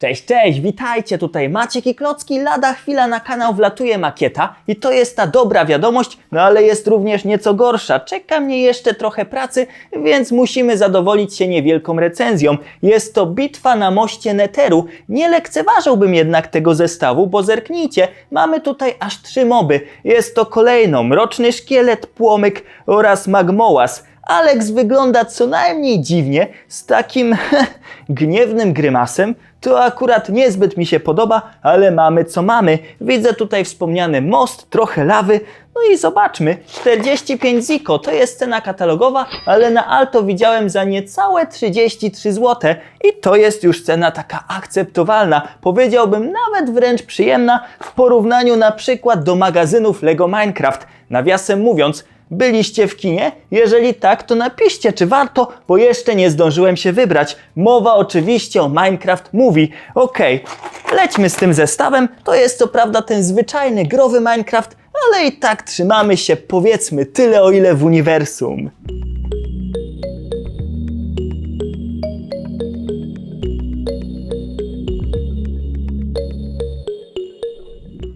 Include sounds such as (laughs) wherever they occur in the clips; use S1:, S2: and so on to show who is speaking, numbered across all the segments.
S1: Cześć, cześć, witajcie tutaj Maciek i Klocki. Lada chwila na kanał wlatuje makieta i to jest ta dobra wiadomość, no ale jest również nieco gorsza. Czeka mnie jeszcze trochę pracy, więc musimy zadowolić się niewielką recenzją. Jest to bitwa na moście Neteru. Nie lekceważyłbym jednak tego zestawu, bo zerknijcie, mamy tutaj aż trzy moby. Jest to kolejno Mroczny Szkielet, Płomyk oraz Magmołas. Alex wygląda co najmniej dziwnie, z takim (laughs) gniewnym grymasem. To akurat niezbyt mi się podoba, ale mamy co mamy. Widzę tutaj wspomniany most, trochę lawy. No i zobaczmy, 45 ziko to jest cena katalogowa, ale na Alto widziałem za niecałe 33 zł i to jest już cena taka akceptowalna. Powiedziałbym nawet wręcz przyjemna w porównaniu na przykład do magazynów Lego Minecraft. Nawiasem mówiąc, Byliście w kinie? Jeżeli tak, to napiszcie, czy warto, bo jeszcze nie zdążyłem się wybrać. Mowa oczywiście o Minecraft Movie. Okej, lećmy z tym zestawem. To jest co prawda ten zwyczajny growy Minecraft, ale i tak trzymamy się powiedzmy tyle o ile w uniwersum.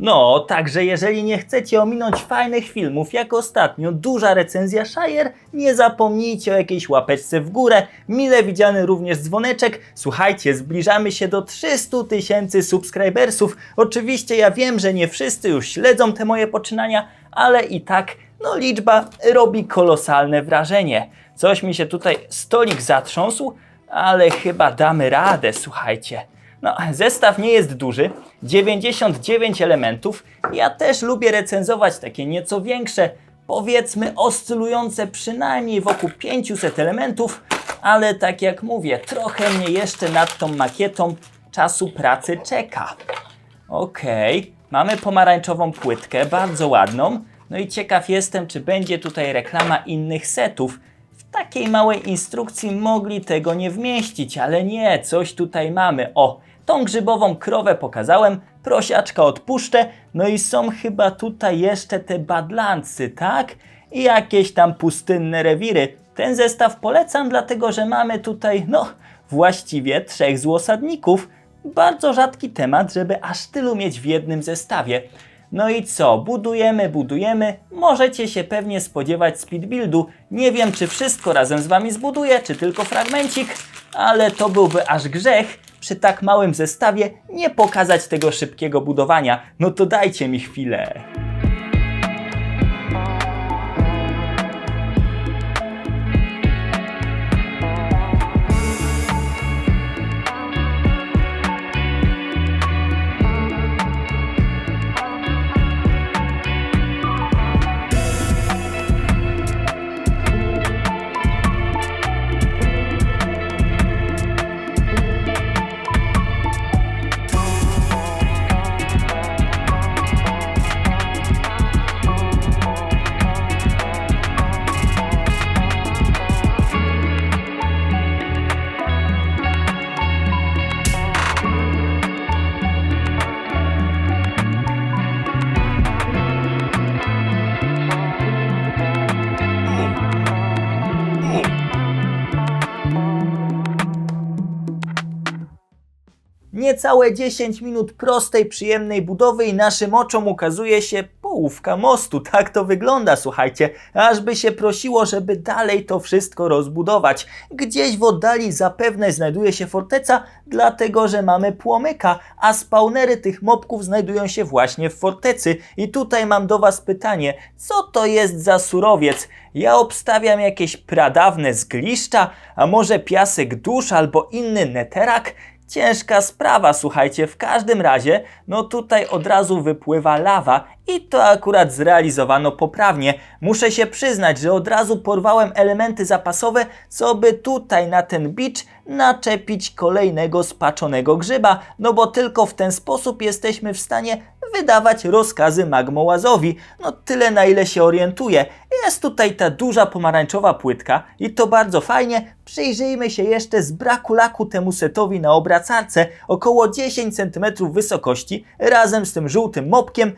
S1: No, także jeżeli nie chcecie ominąć fajnych filmów, jak ostatnio duża recenzja Shire, nie zapomnijcie o jakiejś łapeczce w górę, mile widziany również dzwoneczek. Słuchajcie, zbliżamy się do 300 tysięcy subskrybersów. Oczywiście ja wiem, że nie wszyscy już śledzą te moje poczynania, ale i tak, no liczba robi kolosalne wrażenie. Coś mi się tutaj stolik zatrząsł, ale chyba damy radę, słuchajcie. No, zestaw nie jest duży, 99 elementów. Ja też lubię recenzować takie nieco większe, powiedzmy oscylujące przynajmniej wokół 500 elementów, ale tak jak mówię, trochę mnie jeszcze nad tą makietą czasu pracy czeka. Okej, mamy pomarańczową płytkę, bardzo ładną. No i ciekaw jestem, czy będzie tutaj reklama innych setów. W takiej małej instrukcji mogli tego nie wmieścić, ale nie, coś tutaj mamy. O, tą grzybową krowę pokazałem, prosiaczka odpuszczę, no i są chyba tutaj jeszcze te badlancy, tak? I jakieś tam pustynne rewiry. Ten zestaw polecam, dlatego że mamy tutaj, no, właściwie trzech złosadników. Bardzo rzadki temat, żeby aż tylu mieć w jednym zestawie. No i co? Budujemy, budujemy. Możecie się pewnie spodziewać speed buildu. Nie wiem, czy wszystko razem z Wami zbuduję, czy tylko fragmencik, ale to byłby aż grzech przy tak małym zestawie nie pokazać tego szybkiego budowania. No to dajcie mi chwilę. Niecałe 10 minut prostej, przyjemnej budowy i naszym oczom ukazuje się połówka mostu. Tak to wygląda, słuchajcie. Aż by się prosiło, żeby dalej to wszystko rozbudować. Gdzieś w oddali zapewne znajduje się forteca, dlatego że mamy płomyka, a spawnery tych mobków znajdują się właśnie w fortecy. I tutaj mam do Was pytanie, co to jest za surowiec? Ja obstawiam jakieś pradawne zgliszcza, a może piasek dusz albo inny neterak? Ciężka sprawa, słuchajcie, w każdym razie, no tutaj od razu wypływa lawa i to akurat zrealizowano poprawnie. Muszę się przyznać, że od razu porwałem elementy zapasowe, co by tutaj na ten beach naczepić kolejnego spaczonego grzyba, no bo tylko w ten sposób jesteśmy w stanie wydawać rozkazy magmołazowi. No tyle na ile się orientuję. Jest tutaj ta duża pomarańczowa płytka i to bardzo fajnie. Przyjrzyjmy się jeszcze z braku laku temu setowi na obracarce. Około 10 cm wysokości razem z tym żółtym mopkiem,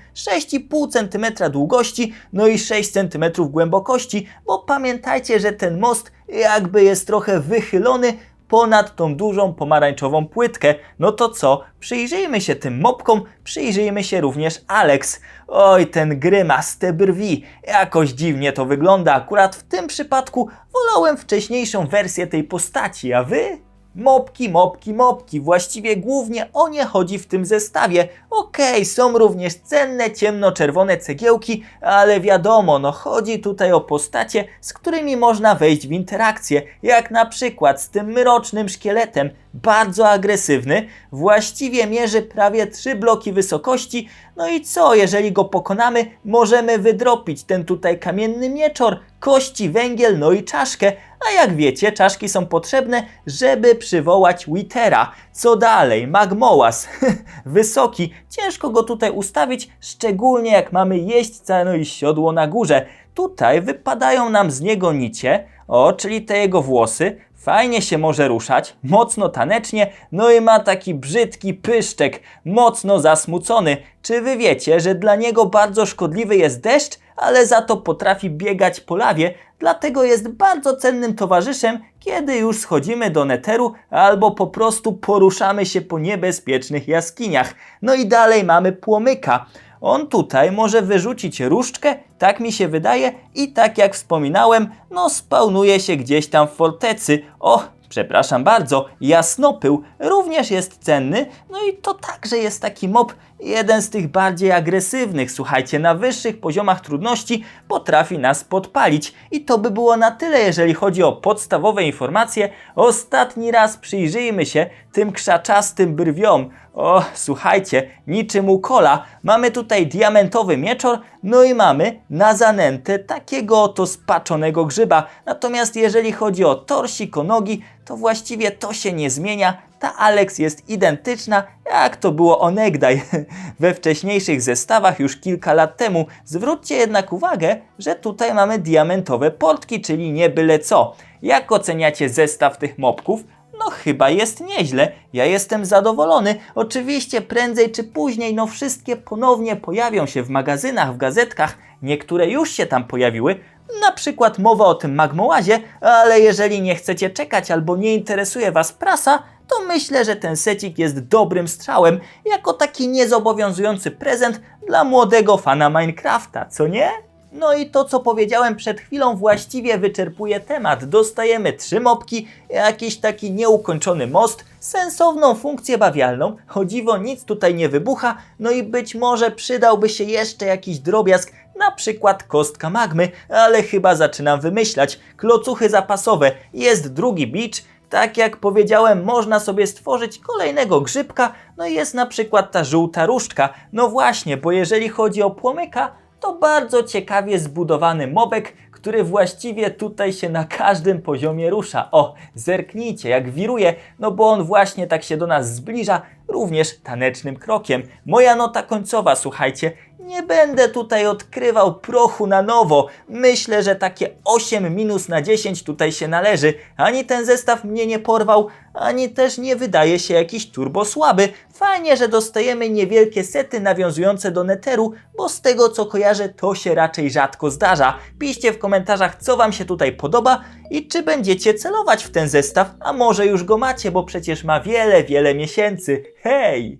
S1: 6,5 cm długości, no i 6 cm głębokości, bo pamiętajcie, że ten most jakby jest trochę wychylony, ponad tą dużą pomarańczową płytkę. No to co? Przyjrzyjmy się tym mopkom, przyjrzyjmy się również Alex. Oj, ten grymas, te brwi, jakoś dziwnie to wygląda. Akurat w tym przypadku wolałem wcześniejszą wersję tej postaci, a wy? Mopki, mopki, mopki. Właściwie głównie o nie chodzi w tym zestawie. Okej, są również cenne, ciemnoczerwone cegiełki, ale wiadomo, no chodzi tutaj o postacie, z którymi można wejść w interakcję, jak na przykład z tym mrocznym szkieletem, bardzo agresywny, właściwie mierzy prawie 3 bloki wysokości, no i co, jeżeli go pokonamy, możemy wydropić ten tutaj kamienny mieczor, kości, węgiel, no i czaszkę, a jak wiecie, czaszki są potrzebne, żeby przywołać Witera. Co dalej? Magmołas. (laughs) Wysoki. Ciężko go tutaj ustawić, szczególnie jak mamy jeźdźca, no i siodło na górze. Tutaj wypadają nam z niego nicie, o, czyli te jego włosy. Fajnie się może ruszać, mocno tanecznie, no i ma taki brzydki pyszczek, mocno zasmucony. Czy wy wiecie, że dla niego bardzo szkodliwy jest deszcz, ale za to potrafi biegać po lawie, dlatego jest bardzo cennym towarzyszem, kiedy już schodzimy do neteru albo po prostu poruszamy się po niebezpiecznych jaskiniach. No i dalej mamy płomyka. On tutaj może wyrzucić różdżkę, tak mi się wydaje, i tak jak wspominałem, no spełnuje się gdzieś tam w fortecy. O, przepraszam bardzo, jasnopył również jest cenny, no i to także jest taki mob, jeden z tych bardziej agresywnych. Słuchajcie, na wyższych poziomach trudności potrafi nas podpalić. I to by było na tyle, jeżeli chodzi o podstawowe informacje. Ostatni raz przyjrzyjmy się tym krzaczastym brwiom. O, słuchajcie, niczym u kola. Mamy tutaj diamentowy mieczor, no i mamy na zanętę takiego oto spaczonego grzyba. Natomiast jeżeli chodzi o torsik, o nogi, to właściwie to się nie zmienia. Ta Alex jest identyczna, jak to było onegdaj (laughs) we wcześniejszych zestawach już kilka lat temu. Zwróćcie jednak uwagę, że tutaj mamy diamentowe portki, czyli nie byle co. Jak oceniacie zestaw tych mopków? No chyba jest nieźle. Ja jestem zadowolony. Oczywiście prędzej czy później no wszystkie ponownie pojawią się w magazynach, w gazetkach. Niektóre już się tam pojawiły. Na przykład mowa o tym magmołazie, ale jeżeli nie chcecie czekać albo nie interesuje Was prasa, to myślę, że ten secik jest dobrym strzałem, jako taki niezobowiązujący prezent dla młodego fana Minecrafta, co nie? No i to, co powiedziałem przed chwilą, właściwie wyczerpuje temat. Dostajemy trzy mopki, jakiś taki nieukończony most, sensowną funkcję bawialną, o dziwo nic tutaj nie wybucha, no i być może przydałby się jeszcze jakiś drobiazg, na przykład kostka magmy, ale chyba zaczynam wymyślać. Klocuchy zapasowe, jest drugi beach, tak jak powiedziałem, można sobie stworzyć kolejnego grzybka, no i jest na przykład ta żółta różdżka. No właśnie, bo jeżeli chodzi o płomyka, to bardzo ciekawie zbudowany mobek, który właściwie tutaj się na każdym poziomie rusza. O, zerknijcie, jak wiruje, no bo on właśnie tak się do nas zbliża, również tanecznym krokiem. Moja nota końcowa, słuchajcie, nie będę tutaj odkrywał prochu na nowo. Myślę, że takie 8 minus na 10 tutaj się należy. Ani ten zestaw mnie nie porwał, ani też nie wydaje się jakiś turbo słaby. Fajnie, że dostajemy niewielkie sety nawiązujące do neteru, bo z tego co kojarzę, to się raczej rzadko zdarza. Piszcie w komentarzach, co Wam się tutaj podoba i czy będziecie celować w ten zestaw, a może już go macie, bo przecież ma wiele, wiele miesięcy. Hej!